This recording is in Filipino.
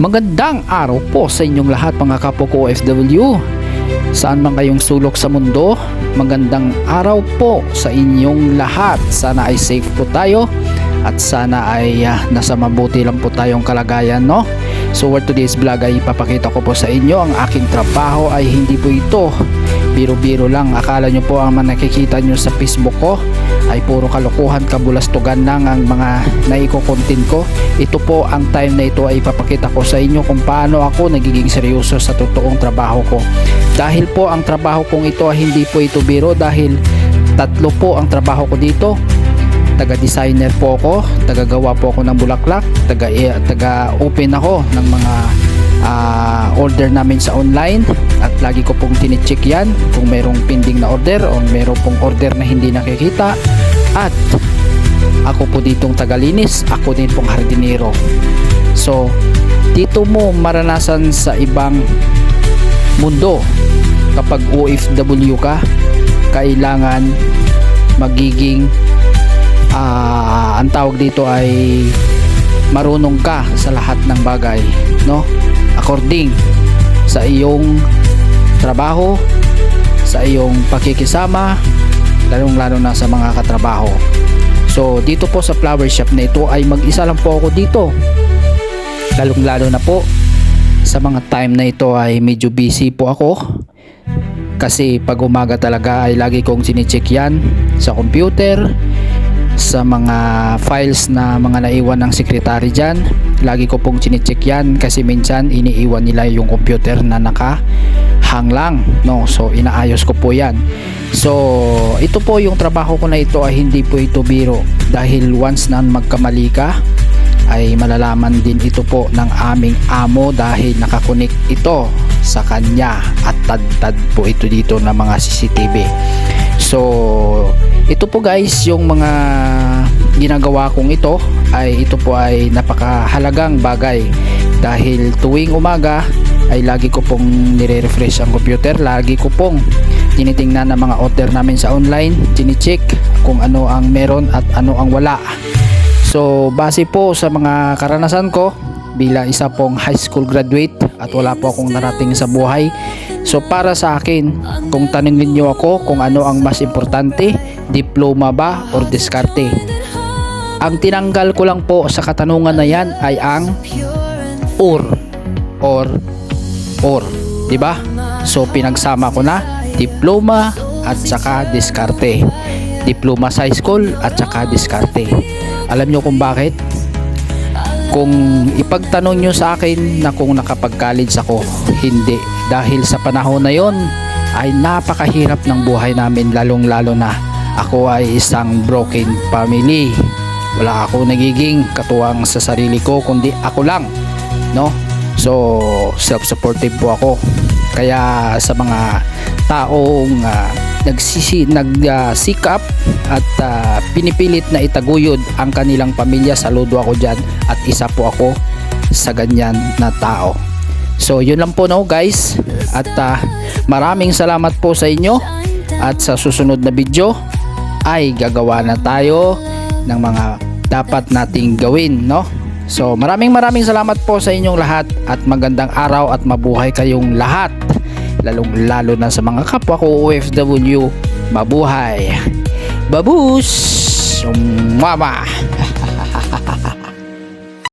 Magandang araw po sa inyong lahat mga kapwa ko OFW. Saan man kayong sulok sa mundo, magandang araw po sa inyong lahat. Sana ay safe po tayo at sana ay ah, nasa mabuti lang po tayong kalagayan, no? So for today's vlog ay ipapakita ko po sa inyo ang aking trabaho ay hindi po ito biro-biro lang. Akala nyo po ang mga nakikita nyo sa Facebook ko ay puro kalokohan, kabulastugan lang ang mga naiko-content ko. Ito po ang time na ito ay ipapakita ko sa inyo kung paano ako nagiging seryoso sa totoong trabaho ko. Dahil po ang trabaho kong ito ay hindi po ito biro dahil tatlo po ang trabaho ko dito taga-designer po ako, taga-gawa po ako ng bulaklak, taga eh, taga-open ako ng mga ah, order namin sa online. At lagi ko pong tinicheck yan kung mayroong pending na order o mayroong pong order na hindi nakikita. At ako po ditong tagalinis, ako din pong hardinero. So, dito mo maranasan sa ibang mundo. Kapag OFW ka, kailangan magiging ah, ang tawag dito ay marunong ka sa lahat ng bagay no? According sa iyong trabaho sa iyong pakikisama lalong lalo na sa mga katrabaho. So dito po sa flower shop na ito ay mag-isa lang po ako dito. Lalong lalo na po sa mga time na ito ay medyo busy po ako. Kasi pag umaga talaga ay lagi kong sinicheck yan sa computer sa mga files na mga naiwan ng sekretary dyan. Lagi ko pong chinecheck yan kasi minsan iniiwan nila yung computer na naka hang lang no? So inaayos ko po yan. So ito po yung trabaho ko na ito ay hindi po ito biro. Dahil once na magkamali ka ay malalaman din ito po ng aming amo dahil nakakunik ito sa kanya. At tad-tad po ito dito ng mga CCTV so ito po guys yung mga ginagawa kong ito ay ito po ay napakahalagang bagay. Dahil tuwing umaga ay lagi ko pong nire-refresh ang computer. Lagi ko pong tinitingnan ng mga order namin sa online chine-check kung ano ang meron at ano ang wala. So base po sa mga karanasan ko bilang isa pong high school graduate at wala po akong narating sa buhay so para sa akin kung tanungin niyo ako kung ano ang mas importante diploma ba or diskarte? Ang tinanggal ko lang po sa katanungan na yan ay ang or or or di ba? So pinagsama ko na diploma at saka diskarte. Diploma sa school at saka diskarte. Alam nyo kung bakit? Kung ipagtanong nyo sa akin na kung nakapag-college ako, hindi. Dahil sa panahon na yon ay napakahirap ng buhay namin lalong lalo na ako ay isang broken family. Wala ako nagiging katuwang sa sarili ko kundi ako lang. No? So, self-supportive po ako. Kaya sa mga taong ah, nagsisi nag-seek up at ah, pinipilit na itaguyod ang kanilang pamilya saludo ako diyan at isa po ako sa ganyan na tao so yun lang po no guys. At ah, maraming salamat po sa inyo. At sa susunod na video ay gagawa na tayo ng mga dapat nating gawin no? So maraming maraming salamat po sa inyong lahat. At magandang araw at mabuhay kayong lahat. Lalong lalo na sa mga kapwa ko OFW mabuhay. Babus! Mama